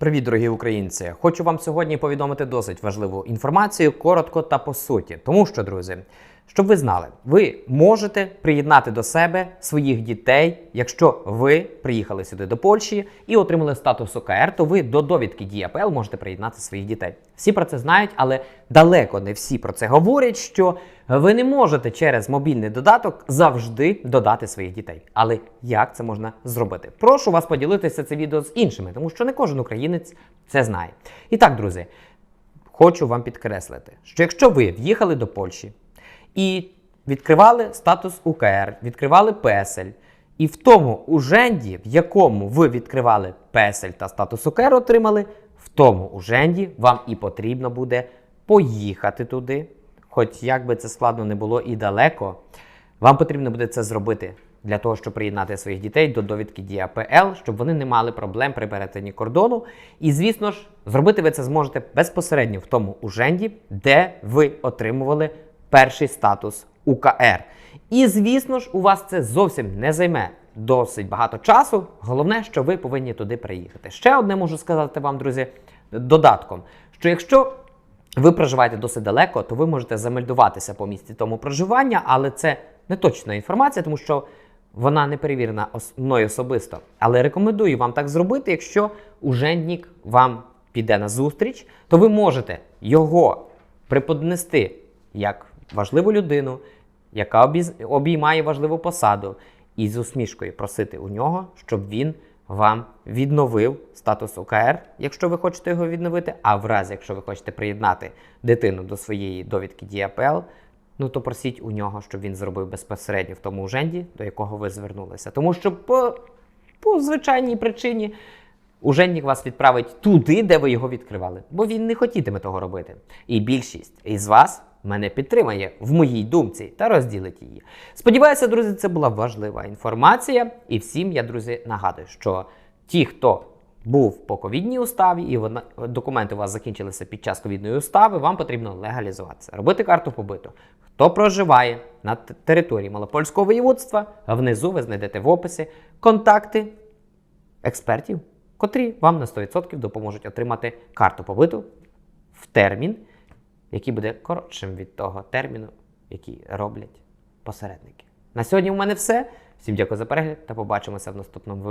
Привіт, дорогі українці! Хочу вам сьогодні повідомити досить важливу інформацію, коротко та по суті. Тому що, друзі, щоб ви знали, ви можете приєднати до себе своїх дітей, якщо ви приїхали сюди до Польщі і отримали статус ОКР, то ви до довідки ДІАПЛ можете приєднати своїх дітей. Всі про це знають, але далеко не всі про це говорять, що ви не можете через мобільний додаток завжди додати своїх дітей. Але як це можна зробити? Прошу вас поділитися це відео з іншими, тому що не кожен українець це знає. І так, друзі, хочу вам підкреслити, що якщо ви в'їхали до Польщі і відкривали статус УКР, відкривали песель, і в тому уженді, в якому ви відкривали песель та статус УКР отримали, в тому уженді вам і потрібно буде поїхати туди, хоч як би це складно не було і далеко, вам потрібно буде це зробити для того, щоб приєднати своїх дітей до довідки ДІАПЛ, щоб вони не мали проблем при перетині кордону. І, звісно ж, зробити ви це зможете безпосередньо в тому уженді, де ви отримували перший статус УКР. І, звісно ж, у вас це зовсім не займе досить багато часу. Головне, що ви повинні туди приїхати. Ще одне можу сказати вам, друзі, додатком, що якщо ви проживаєте досить далеко, то ви можете замельдуватися по місці тому проживання, але це не точна інформація, тому що вона не перевірена мною особисто. Але рекомендую вам так зробити, якщо ужендник вам піде на зустріч, то ви можете його преподнести як важливу людину, яка обіймає важливу посаду, і з усмішкою просити у нього, щоб він вам відновив статус УКР, якщо ви хочете його відновити. А в разі, якщо ви хочете приєднати дитину до своєї довідки ДІАПЛ, ну то просіть у нього, щоб він зробив безпосередньо в тому уженді, до якого ви звернулися. Тому що по, по звичайній причині Уженник вас відправить туди, де ви його відкривали, бо він не хотітиме того робити. І більшість із вас мене підтримає в моїй думці та розділить її. Сподіваюся, друзі, це була важлива інформація. І всім я, друзі, нагадую, що ті, хто був по ковідній уставі, і вона, документи у вас закінчилися під час ковідної устави, вам потрібно легалізуватися, робити карту побиту. Хто проживає на території Малопольського воєводства, внизу ви знайдете в описі контакти експертів, котрі вам на 100% допоможуть отримати карту побиту в термін, який буде коротшим від того терміну, який роблять посередники. На сьогодні у мене все. Всім дякую за перегляд та побачимося в наступному ви-